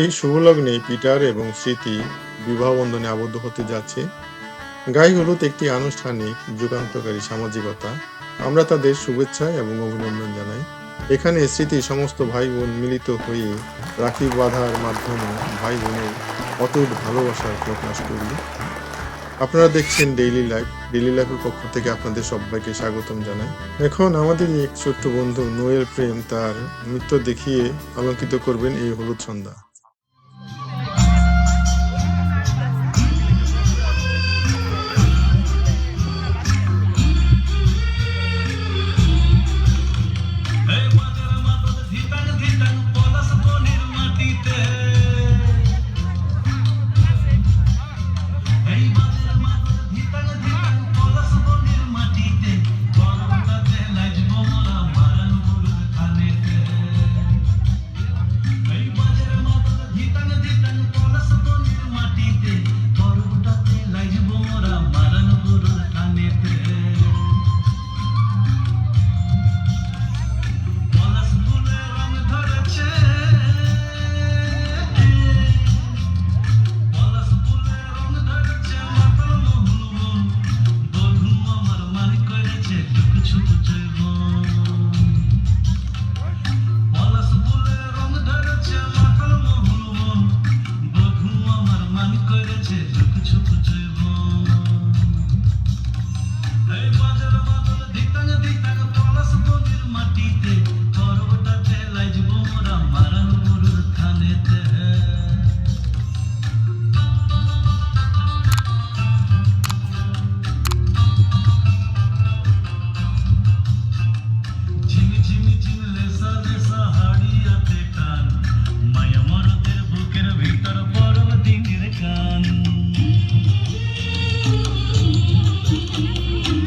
এই শুভলগ্নে পিটার এবং স্মৃতি বিবাহবন্ধনে আবদ্ধ হতে যাচ্ছে। গাই হলুদ একটি আনুষ্ঠানিক, যুগান্তকারী সামাজিকতা। আমরা তাদের শুভেচ্ছা এবং অভিনন্দন জানাই। এখানে স্মৃতি সমস্ত ভাই বোন মিলিত হয়ে রাখি বাঁধার মাধ্যমে ভাই বোনের অটুট ভালোবাসার প্রকাশ করি। আপনারা দেখছেন ডেইলি লাইফ ডেইলি লাইফের পক্ষ থেকে আপনাদের সবাইকে স্বাগতম জানাই। এখন আমাদের এক ছোট্ট বন্ধু নোয়েল প্রেম তার নৃত্য দেখিয়ে আলোকিত করবেন এই হলুদ সন্ধ্যা।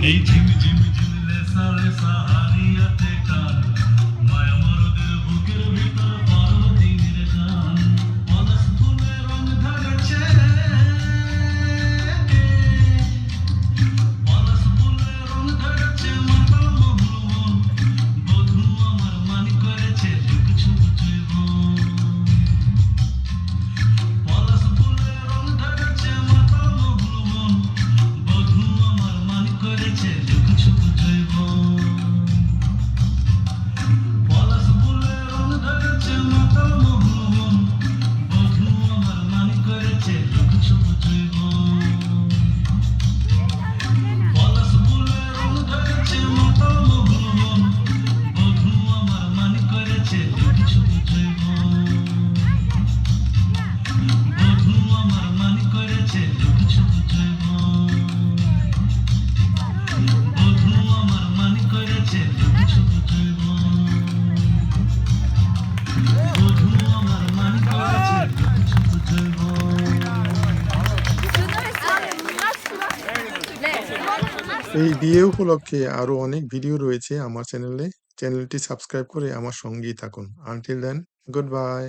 DJ. এই বিয়ে উপলক্ষে আরও অনেক ভিডিও রয়েছে আমার চ্যানেলে চ্যানেলটি সাবস্ক্রাইব করে আমার সঙ্গেই থাকুন। আনটিল দেন গুড বাই